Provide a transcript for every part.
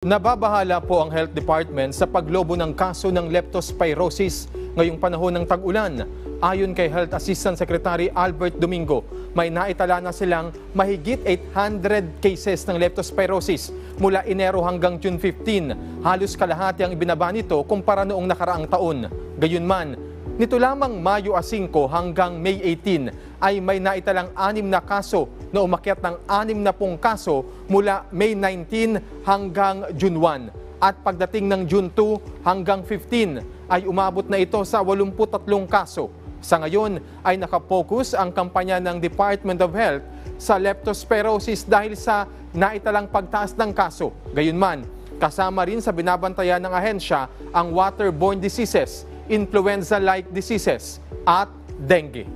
Nababahala po ang Health Department sa paglobo ng kaso ng leptospirosis ngayong panahon ng tag-ulan. Ayon kay Health Assistant Secretary Albert Domingo, may naitala na silang mahigit 800 cases ng leptospirosis mula Enero hanggang June 15. Halos kalahati ang ibinaba nito kumpara noong nakaraang taon. Gayunman, Nito lamang Mayo 5 hanggang May 18 ay may naitalang anim na kaso na umakyat ng anim na pong kaso mula May 19 hanggang June 1. At pagdating ng June 2 hanggang 15 ay umabot na ito sa 83 kaso. Sa ngayon ay nakapokus ang kampanya ng Department of Health sa leptospirosis dahil sa naitalang pagtaas ng kaso. Gayunman, kasama rin sa binabantayan ng ahensya ang waterborne diseases influenza-like diseases at dengue.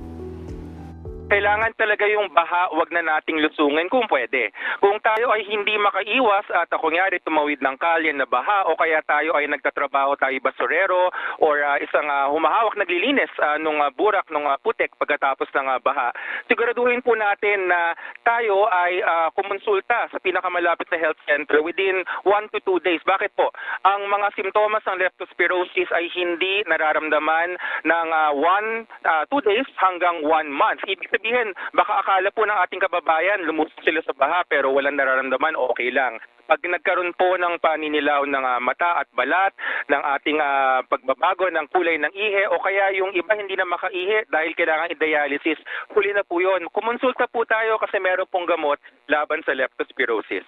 Kailangan talaga yung baha, wag na nating lusungin kung pwede. Kung tayo ay hindi makaiwas at uh, kunyari tumawid ng kalye na baha o kaya tayo ay nagtatrabaho tayo basurero or uh, isang uh, humahawak naglilinis uh, nung uh, burak nung uh, putek pagkatapos ng uh, baha, siguraduhin po natin na tayo ay uh, kumonsulta sa pinakamalapit na health center within 1 to 2 days. Bakit po? Ang mga simptomas ng leptospirosis ay hindi nararamdaman ng 1 2 days hanggang 1 month. Ibig sabihin, baka akala po ng ating kababayan, lumusok sila sa baha pero walang nararamdaman, okay lang. Pag nagkaroon po ng paninilaw ng ah, mata at balat, ng ating ah, pagbabago ng kulay ng ihe, o kaya yung iba hindi na makaihi dahil kailangan i-dialysis, huli na po yun. Kumonsulta po tayo kasi meron pong gamot laban sa leptospirosis.